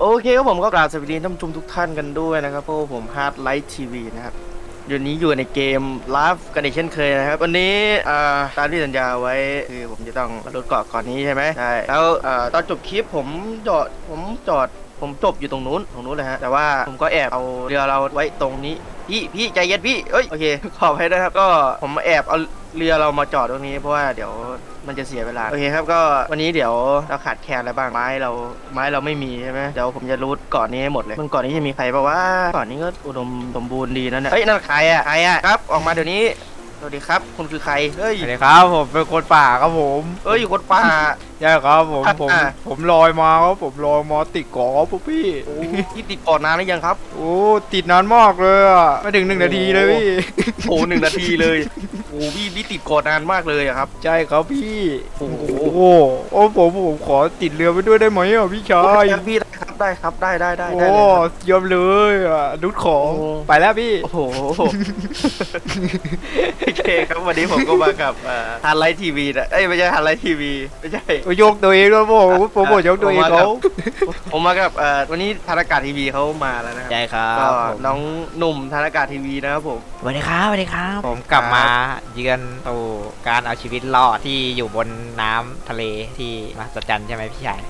โอเคครับผมก็กราบสวัสดีท่านผู้ชมทุกท่านกันด้วยนะครับเพราะว่าผมฮาร์ดไลท์ทีวีนะครับเดี๋ยวนี้อยู่ในเกมลาฟกันอีกเช่นเคยนะครับ วันนี้ตามที่สัญญาไว้คือผมจะต้องลดเกาะก่อนนี้ใช่ไหมใช่แล้วอตอนจบคลิปผมจอดผมจอด ผมจบอยู่ตรงนู้นตรงนู้นเลยฮะแต่ว่าผมก็แอบเอาเรือเราไว้ตรงนี้ พี่พี่ใจเย็นพี่เอ้ยโอเคขอให้ด้วยครับ ก็ผมแอบเอาเรือเรามาจอดตรงนี้เพราะว่าเดี๋ยวมันจะเสียเวลา โอเคครับก็วันนี้เดี๋ยวเราขาดแคลนอะไรบ้างไม้เราไม้เราไม่มีใช่ไหมเดี๋ยวผมจะรูทกาะนี้ให้หมดเลยมันกาะนี้จะมีใครบ้างว่ากาะนี้ก็อุดมสมบูรณ์ดีนะเนี่ยเฮ้ยนั่นใครอะใครอะครับ ออกมาเดี๋ยวนี้ สวัสดีครับ คุณคือใคร เฮ้ย สวัสดีครับผมเป็นคนป่าครับผมเอ้ยคนป่า ใช่ครับผมอะผม อะ ผมลอยมาครับผมลอยมาติดเกาะครับพวกพี่ โอ้ที่ติดเกาะนานหรือยังครับ โอ้ติดนานมากเลยอะไม่ถึงหนึ่งนาทีเลยพี่ โอ้หนึ่งนาทีเลย โอ้พี่พี่ติดเกาะนานมากเลยอะครับ ใช่ครับพี่ โอ้โหโอ้โหโอ้ผมผมขอติดเรือไปด้วยได้ไหมอะพี่ชาย พี่ ได้ครับได้ครับได้ได้ได้โอ้ได้เลยครับเยี่ยมเลยอะดุดของโอ้ ไปแล้วพี่โอ้โห โอเคครับวันนี้ผมก็มากับฮันไลท์ทีวีนะเอ้ยไม่ใช่ฮันไลท์ทีวีไม่ใช่โอ้ยกตัวเองแล้วผมผมบอกยกตัวเองเขาผมมากับเอ่อวันนี้ธารากาศทีวีเขามาแล้วนะครับใช่ครัก็บผมน้องหนุ่มธารากาศทีวีนะครับผม สวัสดีครับสวัสดีครับ ผมกลับมาเยือนสู่การเอาชีวิตรอดที่อยู่บนน้ำทะเลที่มหัศจรรย์ใช่ไหมพี่ชาย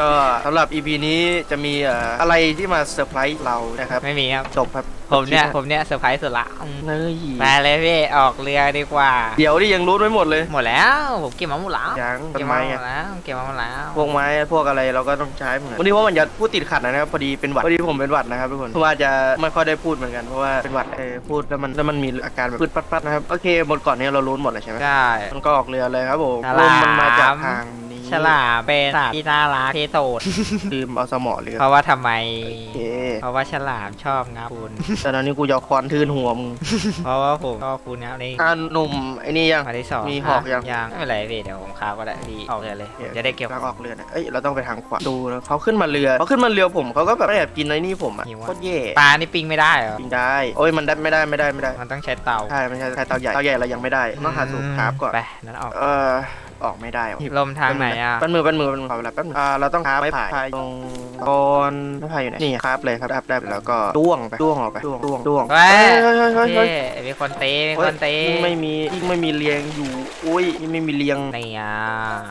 ก็สำหรับ EP นี้จะมีเอ่ออะไรที่มาเซอร์ไพรส์เรานะครับไม่มีครับ จบครับผมเนี่ยผมเนี่ยเซอร์ไพรส์สุดละอืมเฮ้ยไปเลยพี่ออกเรือดีกว่า เดี๋ยวนี่ยังรู้ไม่หมดเลยหมดแล้วผมเก็บมาหมดแล้วยังต้เก็นบมาไม้หมอะดแล้วเก็บมาหมดแล้วพวกไม้พวกอะไรเราก็ต้องใช้เหมือนกันวันนี้เพราะมันจะพูดติดขัดนะครับพอดีเป็นหวัดพอดีผมเป็นหวัดนะครับทุกคนเพราะว่าจะไม่ค่อยได้พูดเหมือนกันเพราะว่าเป็นหวัดเออพูดแล้วมันแล้วมันมีอาการแบบพืดปัดๆนะครับโอเคหมดก่อนนี้เรารู้หมดเลยใช่ไหมใช่มันก็ออกเรือเลยครับผมฉลามลมมันมาจากทางนี้ ฉลามเป็นสัตว์ที่น่ารักที่สุดลืมเอาสมอเรือเพราะว่าทำไม โอเคเพราะว่าฉลามชอบงับคุณ แต่ตอนนี้กูจะเอาคอนทืนหัวมึงเพราะว่าผมชอบคุณงับนี่อ่าหนุ่มไอ้นี่ยัง มาที่สองมีหอกยัง ยังไม่เป็นไรพี่เดี๋ยวผมคาบก็ได้พี่ออกเรือเลยผมจะได้เก็บทางออกเรือนะเอ้ยเราต้องไปทางขวาดูนะเขาขึ้นมาเรือเขาขึ้นมาเรือผมเขาก็แบบแอบกินไอ้นี่ผมอะหิวอะ โคตรแย่ปลานี่ปิ้งไม่ได้เหรอกินได้โอ้ยมันได้ไม่ได้ไม่ได้ไม่ได้มันต้องใช้เตาใช่ไม่ใช่ใช่เตาใหญ่เตาใหญ่เรายังไม่ได้ต้องหาสูตรคราฟก่อนไปนั้นออก เออ ออกไม่ได้ว่ะลมทางไหนอะแป๊บมือแป๊บมือแป๊บมือขอเวลาแป๊บนึงอ่าเราต้องคราฟไม้ไผ่ตรงกอนไม้ไผ่อยู่ไหนนี่คราฟเลยครับได้ได้แล้วก็ด้วงไปด้วงออกไปด้วงด้วงด้วงเฮ้ยเฮ้ยเฮ้ยเฮ้ยเฮ้ยพี่มีคนตีมีเฮ้คยนตียิ่งไม่มียิ่งไม่มีเรียงอยู่อุ้ยยิ่งไม่มีเรียงนี่อะ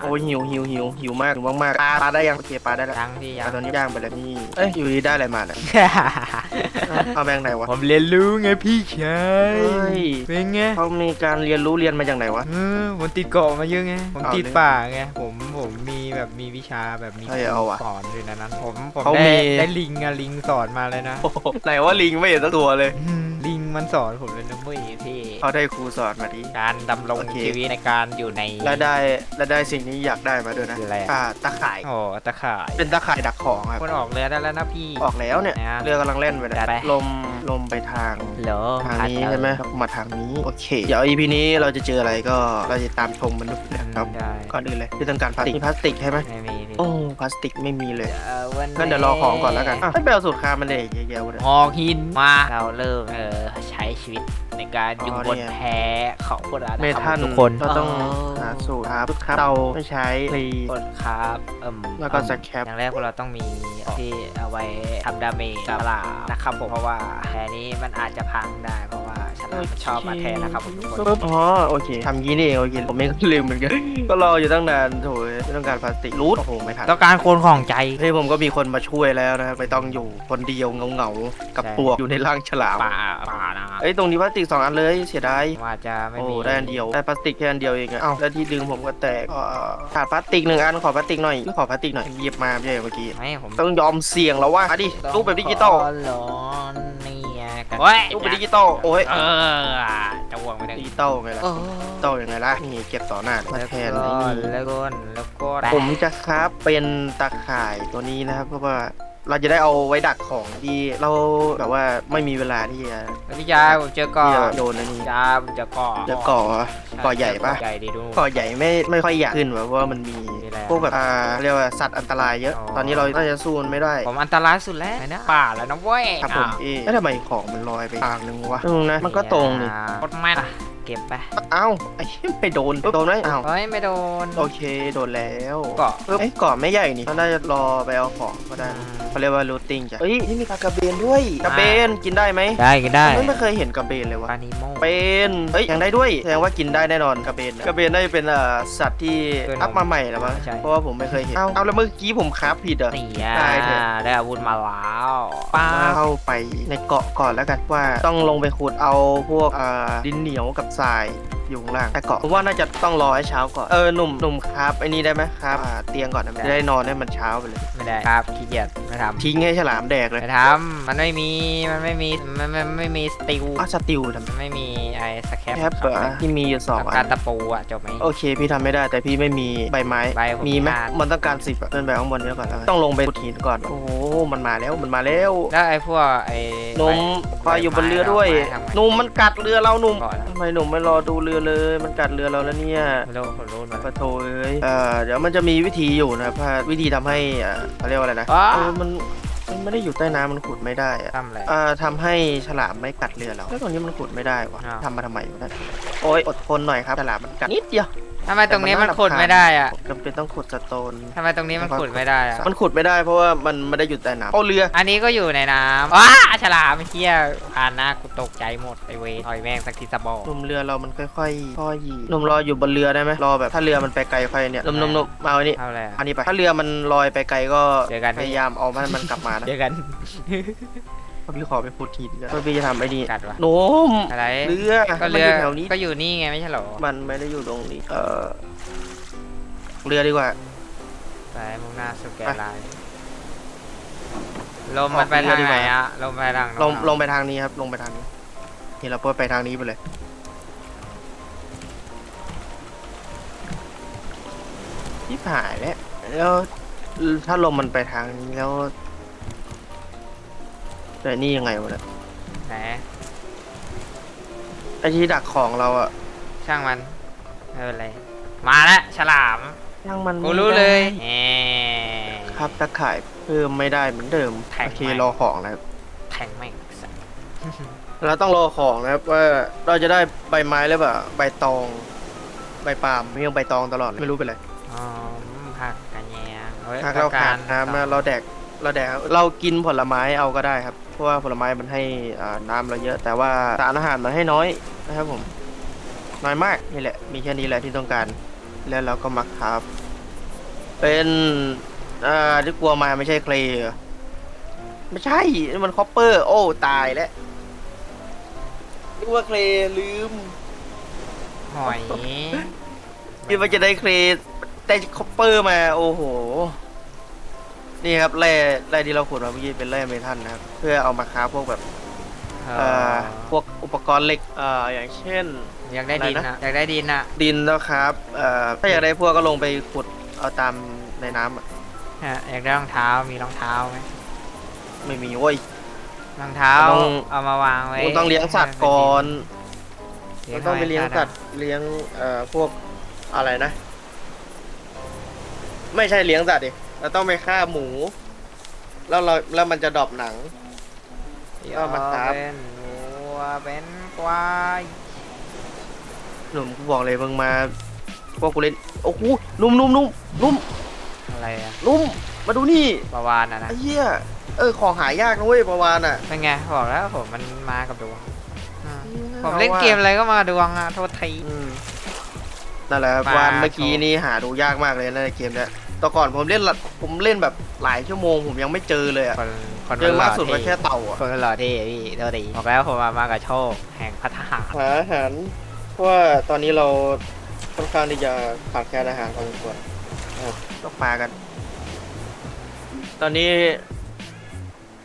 โอ้ยหิวหิวหิวหิวมากหิวมากๆปลาปลาได้ยังโอเคปลาได้แล้วยังพี่ยัปลางตอนนี้ย่างไปแล้วนี่เอ้ยอยู่ดีได้อะไรมาเนี่ย เอาแบงค์ไหนวะ ผมเรียนรู้ไงพี่ชายเฮ้ย เป็นไงเขามีการเรียนรู้เรียนมาจากไหนวะ เออผมติดเกาะมาเยอะไง ผมเอาติดเลยป่าไง ผมผมมีแบบมีวิชาแบบมีเฮ้ยเอาว่ะสอนอยู่ในนั้น ผมผมเขาได้มีได้ลิงอะลิงสอนมาเลยนะ โอ้โหไหนว่าลิงไม่เห็นสักตัวเลย อืมลิง มันสอนผมเลยนะเว้ยพี่เขาได้ครูสอนมาดิการดำรงโอเค ชีวิตในการอยู่ใน แล้วได้แล้วได้สิ่งนี้อยากได้มาด้วยนะคืออะไรอะอ่าตะข่าย โอ้ตะข่ายเป็นตะข่ายดักของครับ คนออกเรือได้แล้วนะพี่ ออกแล้วเนี่ย นะเรือกำลังเล่นไปจัดไปนะลมลมไปทางเหรอทางนี้ใช่ไหมครับมาทางนี้ โอเค เดี๋ยว EP นี้เราจะเจออะไรก็เราจะตามชมมันดูนะครับ ได้ก่อนอื่นเลยที่ต้องการพลาสติกมีพลาสติกใช่ไหมไม่มีพี่ โอ้พลาสติกไม่มีเลยเอ่อวันงั้นเดี๋ยวรอของก่อนแล้วกันอะให้ไปเอาสูตรคามันเลยเยอะๆเลยหอกหินมาเราเริ่มเออใช้ชีวิตในการอยู่อ๋อบนเนี่ยแพของพวกเราเมนะครับทันทุกคนเราต้องหาสูตรครับครับเตาไม่ใช้พลีกดครับเอิ่มแล้วก็สแคปอย่างแรกพวกเราต้องมีที่เอาไว้ทำดาเมจกับปลานะครับผมเพราะว่าแพนี้มันอาจจะพังได้เพราะว่า ฉลามมันชอบมาแทนนะครับผมทุกคน ปึ๊บอ๋อโอเคทำงี้นี่เองโอเคผมไม่ลืมเหมือนกัน ก็รออยู่ตั้งนานโถยไม่ต้องการพลาสติกรูดโอ้โหไม่ทันต้องการคนของใจเฮ้ยผมก็มีคนมาช่วยแล้วนะครับไม่ต้องอยู่คนเดียวเงาๆกับใช่ ปลวกอยู่ในร่างฉลามป่าป่านะเอ้ยตรงนี้พลาสติกสองอันเลยเสียดาย ว่าจะไม่โอ้มีได้อันเดียวได้พลาสติกแค่อันเดียวเองอะเอ้าแล้วที่ดึงผมก็แตกเอ่อขาดพลาสติกหนึ่งอันขอพลาสติกหน่อยขอพลาสติกหน่อยหยิบมาไม่ใช่เมื่อกี้ไม่ผมต้องยอมเสี่ยงแล้วว่าดิรูปแบบดิจิตอลหรอนี่ ไงกันโอ้ยรูปแบบดิจิตอลโอ้ยเออจะวงไม่ได้ดิจิตอลไงล่ะโอ้ดิจิตอลยังไงล่ะนี่เก็บต่อหน้ามาแล้วแทก็นไอ้นี่แล้วก็แล้วก็ผมจะครับเป็นตาข่ายตัวนี้นะครับเพราะว่าเราจะได้เอาไว้ดักของที่เราแบบว่าไม่มีเวลาที่จะพี่ยาผมเจอก่อที่จะนโดนอันนี้ยาผมเจอก่อนจะก่อก่อใหญ่ปะใหญ่ดีดูก่อใหญ่ไม่ไม่ค่อยอยากขึ้นเพราะว่ามันมี มีอะไรพวกแบบอ่าเรียกว่าสัตว์อันตรายเยอะอ๋อตอนนี้เราน่าจะสู้มันไม่ได้ ผมอันตรายสุดแล้วนะป่าแล้วนะเว้ยครับผมอ้าวเอ๊ะแล้วทำไมของมันลอยไปทางนึงวะตรงนะมันก็ตรงนี่ กดแม่น เก็บไปเอ้าไอ้ไม่โดนโดนไหมอ้าวเฮ้ยไม่โดน โอเคโดนแล้วเกาะ เอ้ยเกาะไม่ใหญ่นี่ก็น่าจะรอไปเอาของก็ได้นะเขาเรียกว่ารูทติ้งจ้ะเอ้ยนี่มีปลากระเบนด้วยกระเบนกินได้ไหมได้กินได้ไม่ไม่เคยเห็นกระเบนเลยวะ ปลานิโม เป็นเอ้ยยังได้ด้วย แสดงว่ากินได้แน่นอนกระเบนนะกระเบนน่าจะเป็นเอ่อสัตว์ที่เกินอัพมาใหม่แล้วมั้งใช่ เพราะว่าผมไม่เคยเห็น เอาเอาแล้วเมื่อกี้ผมคราฟผิดเหรอนี่อะได้เถอะ ได้อาวุธมาแล้วป้าบเข้าไปในเกาะก่อนแล้วกันว่าต้องลงไปขุดเอาพวกอ่าดินเหนียวกับทรายอยู่ข้างล่างแต่เกาะผมว่าน่าจะต้องรอให้เช้าก่อน เออหนุ่มหนุ่มครับไอ้นี่ได้ไหมครับอ่าเตียงก่อนนะจะได้นอนให้มันเช้าไปเลย ไม่ได้ครับขี้เกียจไม่ทำทิ้งให้ฉลามแดกเลยไม่ทำมันไม่มีมันไม่มีมันมันไม่มีสติลอ้าวสติลทำไมมันไม่มีไอ้สแคปแคปเหรอที่มีอยู่สองกับอัการนตะปูอะจบไหม โอเค พี่ทำไม่ได้แต่พี่ไม่มีใบไม้ใบผมมีไหมขาด มันต้องการสิบอะเดินไปข้างบนเนี้ยก่อนแล้วกันต้องลงไปขุดหินก่อน โอ้โหมันมาแล้วมันมาแล้ว แล้วไอ้พวกไอ้ หนุ่มคอยอยู่บนเรือด้วยใบไม้ทำไงหนุ่มมันกัดเรือเราหนุ่มก่อนแล้วทำไมหนุ่มไม่รอดูเรือเลย มันกัดเรือเราแล้วเนี่ยไม่รู้ผมรู้มันปะโถเอ้ยเอ่อเดี๋ยวมันจะมีวิธีอยู่นะครับว่าวิธีทำให้อ่าเขาเรียกว่าอะไรนะอ๋อเออมันมันไม่ได้อยู่ใต้น้ำมันขุดไม่ได้อะทำอะไรอ่าทำให้ฉลามไม่กัดเรือเราแล้วตรงนี้มันขุดไม่ได้วะอ้าวทำมาทำไมวะเนะโอ้ยอดทนหน่อยครับฉลามมันกัดนิดเดียว ทำไมตรงนี้มันขุดไม่ได้อะผมจำเป็นต้องขุดสโตนทำไมตรงนี้มันขุดไม่ได้อะมันขุดไม่ได้เพราะว่ามันไม่ได้อยู่ใต้น้ำเอาเรือ อันนี้ก็อยู่ในน้ำว้าฉลามไอ้เฮียอ่านหน้ากูตกใจหมดไอเวทถอยแม่งสักทีสะบอกหนุ่มเรือเรามันค่อยๆค่อยๆหนุ่มรออยู่บนเรือได้ไหมรอแบบถ้าเรือมันไปไกลค่อยเนี่ยหนุ่มหนุ่มหนุ่มมาเอาอันนี้เอาอะไรอันนี้ไปถ้าเรือมันลอยไปไกลก็เจอกันพยายามเอามันมันกลับมานะเจอกันเพราะพี่ขอไปพูดทีเดียวเพื่อพี่จะทำไอ้นี่กัดวะหนุ่มอะไรเรือก็มันเรืออยู่แถวนี้ ก็อยู่นี่ไงไม่ใช่เหรอมันไม่ได้อยู่ตรงนี้ เออเรือดีกว่า ไปมุ่งหน้าสู่แกไปนไลน์ลมมันไปทางไหนอะลมไปทางโน้นลงเหรอลงไปทางนี้ครับ ลงไปทางนี้นี่เราเปิดไปทางนี้ไปเลย ที่ผ่ายแล้วแล้วถ้าลมมันไปทางนี้แล้ว แต่นี่ยังไงวะเนี่ยไหนไอที่ดักของเราอะช่างมันไม่เป็นไรมาแล้วฉลามยังมันกูรู้เลยไม่ได้แหม ครับตะข่ายเพิ่มไม่ได้เหมือนเดิมแท็กโอเคไม่ รอของนะครับแทงแม่งสัสเราต้องรอของนะครับว่าเราจะได้ใบไม้หรือเปล่าใบตอง ใบปาล์มไม่ยังใบตองตลอดเลยไม่รู้เป็นไรอ๋อผักกระแยงอ้ยถ้าเราขาดต้องกน้ำนะเราแดก เราแดกเรากินผลไม้เอาก็ได้ครับ เพราะว่าผลไม้มันให้อ่าน้ำเราเยอะ แต่ว่าสารอาหารมันให้น้อยนะครับผม น้อยมากนี่แหละ มีแค่นี้แหละที่ต้องการ แล้วเราก็มาครับ เป็นอ่าที่กลัวมาไม่ใช่เคลย์เหรอไม่ใช่นี่มันคอปเปอร์ โอ้ ตายแล้วนึกว่าเคลย์ลืมหอย คิดว่าจะได้เคลย์ได้คอปเปอร์มา โอ้โห นี่ครับแร่แร่ที่เราขุดมาเมื่อกี้เป็นแร่เมทัลนะครับ เพื่อเอามาค้าพวกแบบเอเอ่ออพวกอุปกรณ์เหล็กเอ่ออย่างเช่น อยากได้ดินอะไรนะอะอยากได้ดินอะดินแล้วครับเอ่อถ้าอยากได้พวกก็ลงไปขุดเอาตามในน้ำอะฮะอยากได้รองเท้ามีรองเท้าไหมไม่มีเว้ย รองเท้าต้อง เอามาวางไว้คุณต้องเลี้ยงสัตว์ก่อนเลี้มัยนงต้องไปเลี้ยงให้สัตว์เลี้ยงเอ่อพวกอะไรนะ ไม่ใช่เลี้ยงสัตว์ดิ เราต้องไปฆ่าหมู แล้วเราแล้วมันจะดรอปหนังเอามาครับ เป็นวัวเป็นควายหนุ่มกูบอกเลยมึงมาพวกกูเล่นโอ้โหนุ่มนุ่มนุ่มนุ่มอะไรอะนุ่มมาดูนี่ปลาวานอะนะไอ้เหี้ยเออของหายากนะเว้ยประวานอะ เป็นไงบอกแล้วผมมันมากับดวงอืมผมอาเล่นว่ะเกมอะไรก็มากับดวงอะโทษที อืมนั่นแหละครับมาวานเมื่อกี้โชว์ นี้หาดูยากมากเลยนะในเกมเนี้ย แต่ก่อนผมเล่นละผมเล่นแบบหลายชั่วโมงผมยังไม่เจอเลยอะคนคนเจอมากสุดหก็ล่อแค่เต่าอะคนหล่อเท่พี่โทษทีบอกแล้วผมมามากับโชคแห่งพัฒหารหาอาหารเพราะว่าตอนนี้เราค่อนข้างที่จะขาดแคลนอาหารพอสมควรนะครับตกปลากัน ตอนนี้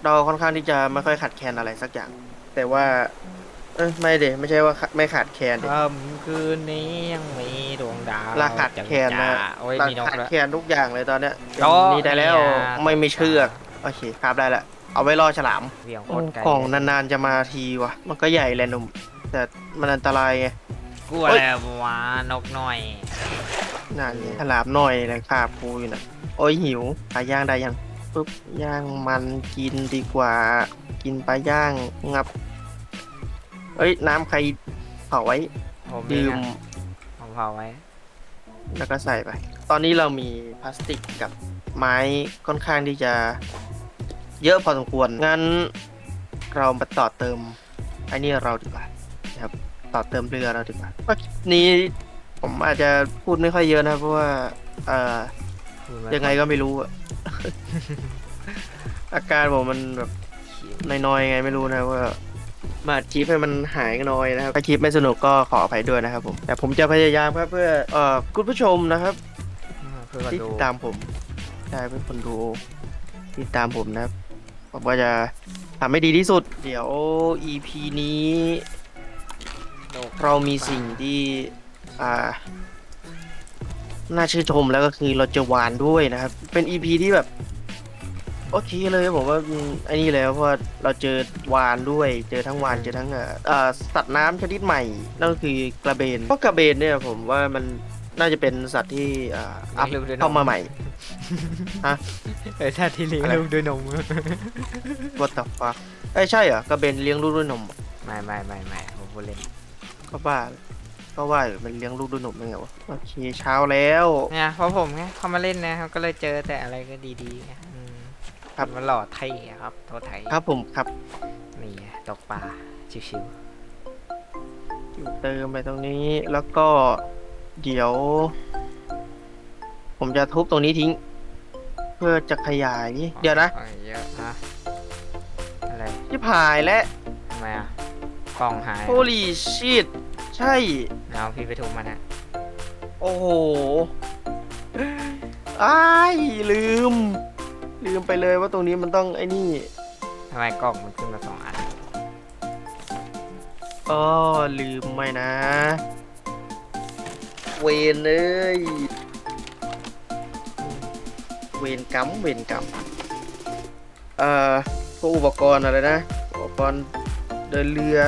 เราค่อนข้างที่จะไม่ค่อยขาดแคลนอะไรสักอย่าง แต่ว่า เอ้ยไม่เดไม่ใช่ว่าขาไม่ขาดแคลนดิค่ำคืนนี้ยังมีดวงดาวราขาดแคลนนะจ้าโอ้ยเรามีนกขาดด้วยแคลนทุกอย่างเลยตอนเนี้ยโต๊ะนี่ได้แล้วเนี่ยไม่มีเชือกโอเคครับได้ละเอาไว้ล่อฉลามเบี่ยงโคตรไกลของนานๆจะมาทีวะมันก็ใหญ่แหละหนุ่มแต่มันอันตรายไงกลัวเฮ้ยแล้ววานกหน่อยนั่นไงฉลามหน่อยเลยคาบกูอยู่นะโอ้ยหิวปลาย่างได้ยังปุ๊บย่างมันกินดีกว่า กินปลาย่างงับ เอ้ยน้ำใครเผาไว้ผมเอดื่งม อะผมเผาไว้ แล้วก็ใส่ไป ตอนนี้เรามีพลาสติกกับไม้ค่อนข้างที่จะเยอะพอสมควร งั้นเรามาต่อเติมไอ้นี่เราดีกว่านะครับ ต่อเติมเรือเราดีกว่าว่าคลิปนี้ผมอาจจะพูดไม่ค่อยเยอะนะเพราะว่าเอ่อยังไงก็ไม่รู้อะ อาการผมมันแบบน้อยๆไงไม่รู้นะว่า มาอัดคลิปให้มันหายน้อยนะครับถ้าคลิปไม่สนุกก็ขออภัยด้วยนะครับผมแต่ผมจะพยายามครับเพื่อเอ่อคุณผู้ชมนะครับเพื่อมาที่ดูติดตามผมใช่เป็นคนดูติดตามผมนะครับผมก็จะทำให้ดีที่สุด เดี๋ยว EP นี้ เรามีสิ่งที่อ่าน่าชื่นชมแล้วก็คือเราเจอวานด้วยนะครับ เป็น EP ที่แบบ โอเคเลยผมว่าอืมไอ้นี่แล้วเพราะว่าเราเจอวานด้วยเจอทั้งวานเจอทั้งเอ่อเอ่อสัตว์น้ำชนิดใหม่นั่นก็คือกระเบนเพราะกระเบนเนี่ยผมว่ามันน่าจะเป็นสัตว์ที่อ่าอัพเข้ามาใหม่เออถ้าที่เลี้ยงอะไร ลูกด้วยนม What the fuck เอ้ยใช่เหรอกระเบนเลี้ยงลูกด้วยนมไม่ไม่ไม่ไม่ผมพูดเล่นก็ว่าก็ว่าอยู่มันเลี้ยงลูกด้วยนมยังไงวะโอเคเช้าแล้ว เนี่ยเพราะผมไงเขามาเล่นนะครับก็เลยเจอแต่อะไรก็ดีๆไงอืม ครับ มันหล่อไทยอะครับโทษไทยครับผมครับนี่ไงตกปลาชิวเติมไปตรงนี้แล้วก็เดี๋ยว ผมจะทุบตรงนี้ทิ้ง เพื่อจะขยาย ๆเดี๋ยวนะอาเยอะฮะอะไรที่ผายและทำไมอะกล่องหาย holy shit ใช่ เอาพี่ไปทุบมันอะโอ้โหอ้ายลืม ลืมไปเลยว่าตรงนี้มันต้องไอ้นี่ทำไมกล่องมันขึ้นมาสองอัน อ๋อลืมไม่นะ เวนเลยเวนกำเวนกำเอ่อพวกอุปกรณ์อะไรนะ อุปกรณ์เดินเรือ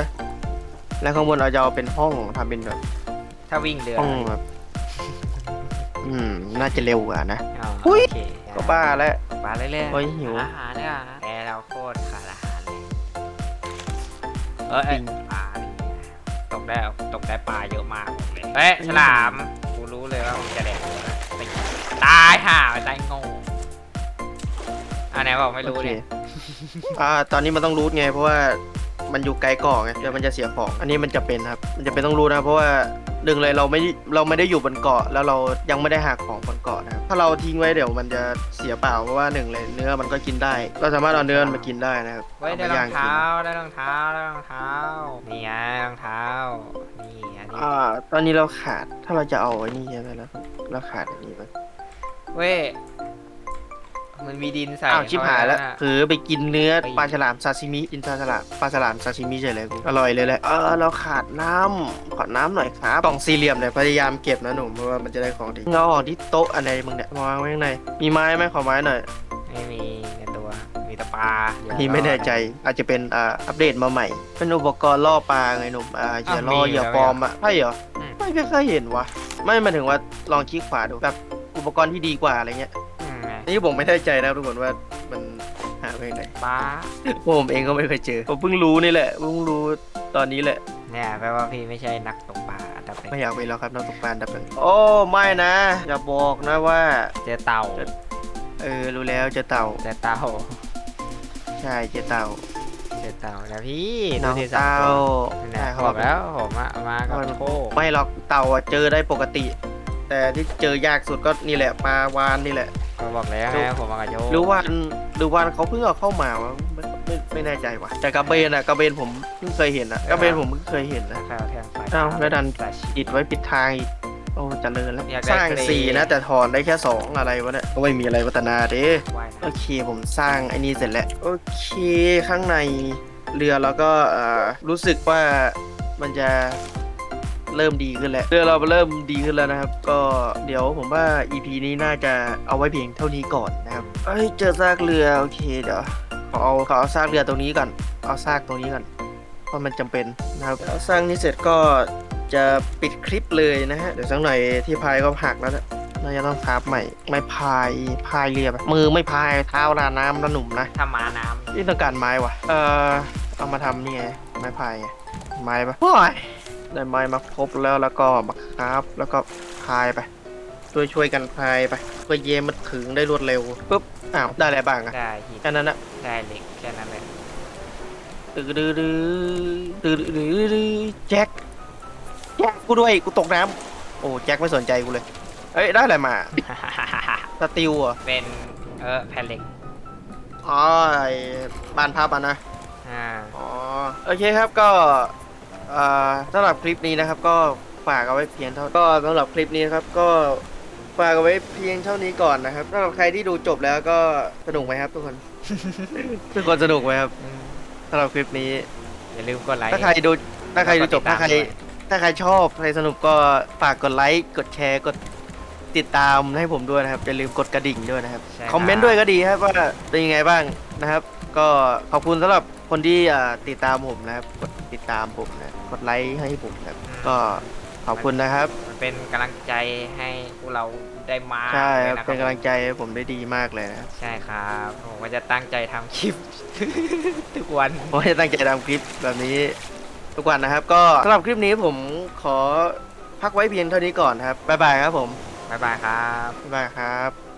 แล้วข้างบนเราจะเอาเป็นห้องทำเป็นแบบถ้าวิ่งเรือห้องแบบ อืม น่าจะเร็วกว่านะ อ๋อหุ้ยโอเคก็บ้าแล้ว ปลาเรื่อยๆโอ้ยหิวอาหารเนี่ยแกเราโคตรขาดอาหารเลยเออเอ้ยจริงปลาดีตกได้ตกได้ปลาเยอะมากบอกเลยเฮ้ยฉลามกูรู้เลยว่ามึงจะแดกกูนะไปตายห่าไปตายโง่อันไหนบอกไม่รู้โอเคเนี่ยอ่า ตอนนี้มันต้องรูทไง เพราะว่ามันอยู่ไกลเกาะไงเดี๋ยวมันจะเสียของ อันนี้มันจะเป็นครับ มันจะเป็นต้องรู้นะ เพราะว่าหนึ่งเลยเราไม่ได้เราไม่ได้อยู่บนเกาะ แล้วเรายังไม่ได้หาของบน ถ้าเราทิ้งไว้เดี๋ยวมันจะเสียเปล่าเพราะว่าหนึ่งเลยเนื้อมันก็กินได้ เราสามารถเอาเนื้อมันมากินได้นะครับเฮ้ยเอาได้มารอย่างงกินเท้าได้รองเท้าได้รองเท้านี่ไงรองเท้านี่อันนี้อ่าตอนนี้เราขาดถ้าเราจะเอาไอ้นี่ใช่ไหมล่ะเราขาดอันนี้ไปเว้ย มันมีดินใส่อ้าวชิบหายแล้วเข้ไปน่ะเผลอไปกินเนื้อไปปลาฉลามซาซิมิกินปลาฉลามปลาฉลามซาซิมิเฉยเลยกูอร่อยเลยแหละเออเราขาดน้ำขอน้ำหน่อยครับกล่องสี่เหลี่ยมเนี่ยพยายามเก็บนะหนุ่มเพราะว่ามันจะได้ของดีเงาออกที่โต๊ะอะไรมึงเนี่ยวางไว้ข้างในมีไม้ไหมขอไม้หน่อยไม่มีในตัว มีแต่ปลาอันนี้ไม่แน่ใจอาจจะเป็นอ่าอัปเดตมาใหม่ เป็นอุปกรณ์ล่อปลาไงหนุ่มอ่าเหยื่อล่อเหยื่อปลอมอะใช่เหรอไม่เคยเห็นวะไม่หมายถึงว่าลองคลิกขวาดูแบบอุปกรณ์ที่ดีกว่าอะไรเงี้ยอืมไง นี่ผมไม่แน่ใจนะทุกคนว่ามันหาไปไหนปลาผมเองก็ไม่เคยเจอ ผมเพิ่งรู้นี่แหละเพิ่งรู้ตอนนี้แหละ เนี่ยแปลว่าพี่ไม่ใช่นักตกปลาอันดับหนึ่งไม่อยากไปแล้วครับนักตกปลาอันดับหนึ่งโอ้ไม่นะอย่าบอกนะว่า เจอเต่าเออรู้แล้วเจอเต่าเจอเต่าใช่เจอเต่าเจอเต่าแล้วพี่น้องดูสิสมเต่าตัวใช่เนี่ยเขาบบออกกแล้วผมอะมากับโชคไม่หรอกเต่าอะเจอได้ปกติ แต่ที่เจอยากสุดก็นี่แหละปลาวานนี่แหละ ก็บอกแล้วไงผมมากับโชคหรือวานหรือวานเขาเพิ่งเอาเข้ามาวะไม่ไม่ไม่แน่ใจว่ะแต่กระเบนอะกระเบนผมเพิ่งเคยเห็นอะกระเบนผมเพิ่งเคยเห็นนะข้าวแทงไฟอ้าวแล้วดันปลาชิปิดไว้ปิดทางอีกโอ้เจริญแล้วอยากได้สร้างทะเลสี่นะ แต่ถอนได้แค่สองอะไรวะเนี่ยก็ไม่มีอะไรพัฒนาเด้ว่ายโอน้เคผมสร้างไอ้นี่เสร็จแล้ว โอเคข้างในเรือเราก็เอ่อรู้สึกว่ามันจะ เริ่มดีขึ้นแล้วเรือเราเริ่มดีขึ้นแล้วนะครับ ก็เดี๋ยวผมว่า EP นี้น่าจะเอาไว้เพียงเท่านี้ก่อนนะครับเอ้ยเจอซากเรือโอเคเดี๋ยวขอเอาขอเอาซากเรือตรงนี้ก่อนเอาซากตรงนี้ก่อนเพราะมันจำเป็นนะครับเอาสร้างนี้เสร็จก็จะปิดคลิปเลยนะฮะเดี๋ยวสักหน่อยที่พายก็หักแล้วนะน่าจะต้องคราฟใหม่ ไม่พายพายเรือไปมือไม่พายเท้าลาน้ำนะหนุ่มนะำถ้ามาน้ำนี่ต้องการไม้วะเออเอามาทำนี่ไงไม้พายไงไม้ปะโอ้ย ได้ไม้มาครบแล้วแล้วก็มาคราฟแล้วก็พายไป ช่วยช่วยกันพายไปเพื่อเยมันถึงได้รวดเร็วปุ๊บอ้าวได้อะไรบ้างอะได้หินแค่นั้นนะได้เหล็กแค่นั้นเลยดื้อดื้อดื้อดื้อดื้อดื้อแจ็คแจ็คกูด้วยกูตกน้ำโอ้แจ็คไม่สนใจกูเลยเอ้ยได้อะไรมาสติลเหรอะเป็นเออแผ่นเหล็กอ๋อไอ้บ้านพับอะนะอ่าอ๋อโอเคครับก็เอ่อสำหรับคลิปนี้นะครับ ก็ฝากเอาไว้เพียงเท่าก็สำหรับคลิปนี้นะครับก็ฝากเอาไว้เพียงเท่านี้ก่อนนะครับสำหรับใครที่ดูจบแล้วก็สนุกไหมครับทุกคน ทุกคนสนุกไหมครับอืมสำหรับคลิปนี้ อย่าลืมกดไลค์ ถ้าใครดูถ้าใครดูจบแล้วก็ถ้าใครติดตามด้วย ถ้าใครชอบใครสนุกก็ฝากกดไลค์กดแชร์กดติดตามให้ผมด้วยนะครับอย่าลืมกดกระดิ่งด้วยนะครับใช่คอมเมนต์ด้วยก็ดีครับว่าเป็นยังไงบ้างนะครับ ก็ขอบคุณสำหรับ คนที่อ่าติดตามผมนะครับกดติดตามผมนะกดไลค์ให้ผมนะครับก็ขอบคุณนะครับ มันเป็นกำลังใจให้พวกเราได้มาใช่ครับลยะเป็นกำลังใจให้ผมได้ดีมากเลยนะครับใช่ครับผมก็จะตั้งใจทำคลิป ทุกวันผมจะตั้งใจทำคลิปแบบนี้ทุกวันนะครับ ก็สำหรับคลิปนี้ผมขอพักไว้เพียงเท่านี้ก่อนครับบ๊ายบายครับผมบ๊ายบายครับ บ๊ายบายครับ